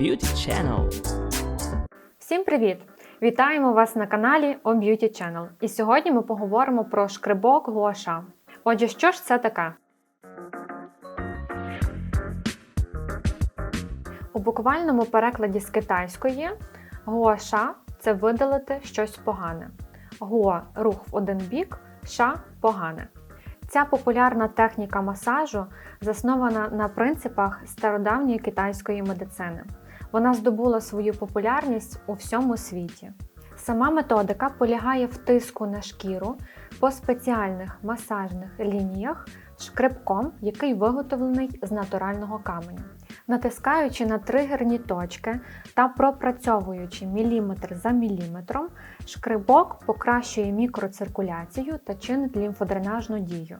Beauty Channel. Всім привіт! Вітаємо вас на каналі On Beauty Channel. І сьогодні ми поговоримо про шкрибок гуаша. Отже, що ж це таке? У буквальному перекладі з китайської гуаша це видалити щось погане. Гуа рух в один бік, ша погане. Ця популярна техніка масажу заснована на принципах стародавньої китайської медицини. Вона здобула свою популярність у всьому світі. Сама методика полягає в тиску на шкіру по спеціальних масажних лініях шкребком, який виготовлений з натурального каменю. Натискаючи на тригерні точки та пропрацьовуючи міліметр за міліметром, шкребок покращує мікроциркуляцію та чинить лімфодренажну дію.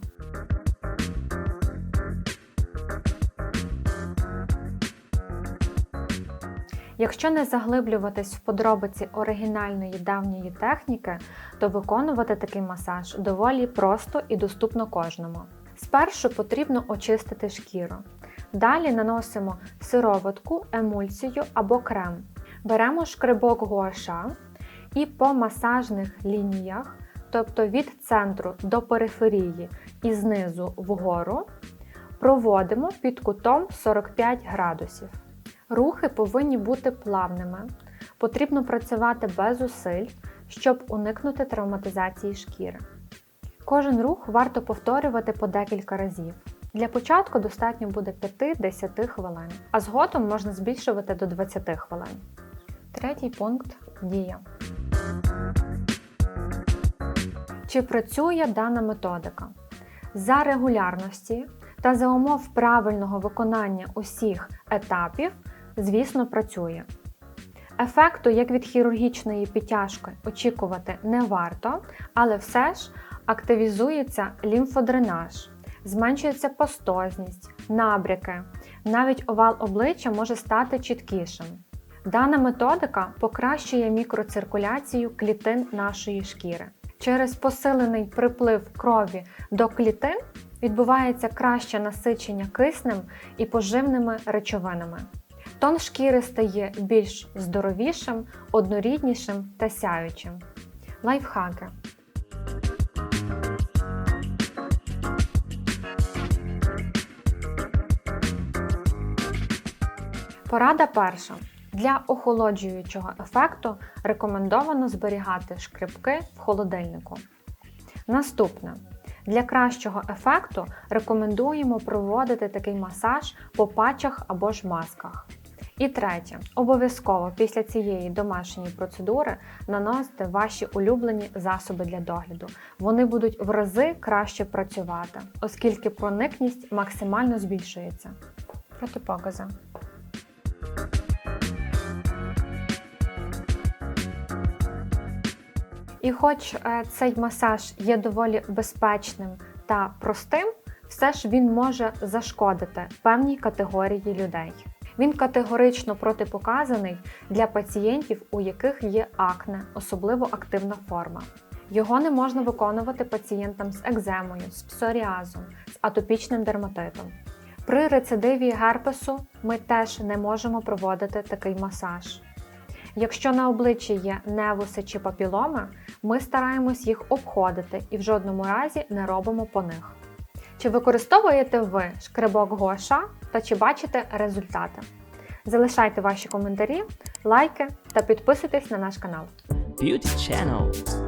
Якщо не заглиблюватись в подробиці оригінальної давньої техніки, то виконувати такий масаж доволі просто і доступно кожному. Спершу потрібно очистити шкіру. Далі наносимо сироватку, емульсію або крем. Беремо шкребок гуаша і по масажних лініях, тобто від центру до периферії і знизу вгору, проводимо під кутом 45 градусів. Рухи повинні бути плавними. Потрібно працювати без зусиль, щоб уникнути травматизації шкіри. Кожен рух варто повторювати по декілька разів. Для початку достатньо буде 5-10 хвилин, а згодом можна збільшувати до 20 хвилин. Третій пункт дія. Чи працює дана методика? За регулярності та за умов правильного виконання усіх етапів, звісно, працює. Ефекту, як від хірургічної підтяжки, очікувати не варто, але все ж активізується лімфодренаж, зменшується пастозність, набряки, навіть овал обличчя може стати чіткішим. Дана методика покращує мікроциркуляцію клітин нашої шкіри. Через посилений приплив крові до клітин відбувається краще насичення киснем і поживними речовинами. Тон шкіри стає більш здоровішим, одноріднішим та сяючим. Лайфхаки. Порада перша. Для охолоджуючого ефекту рекомендовано зберігати шкрипки в холодильнику. Наступне. Для кращого ефекту рекомендуємо проводити такий масаж по патчах або ж масках. І третє, обов'язково після цієї домашньої процедури наносите ваші улюблені засоби для догляду. Вони будуть в рази краще працювати, оскільки проникність максимально збільшується. Протипокази. І хоч е, цей масаж є доволі безпечним та простим, все ж він може зашкодити певній категорії людей. Він категорично протипоказаний для пацієнтів, у яких є акне, особливо активна форма. Його не можна виконувати пацієнтам з екземою, з псоріазом, з атопічним дерматитом. При рецидиві герпесу ми теж не можемо проводити такий масаж. Якщо на обличчі є невуси чи папіломи, ми стараємось їх обходити і в жодному разі не робимо по них. Чи використовуєте ви шкребок Гоша та чи бачите результати? Залишайте ваші коментарі, лайки та підписуйтесь на наш канал. Beauty Channel.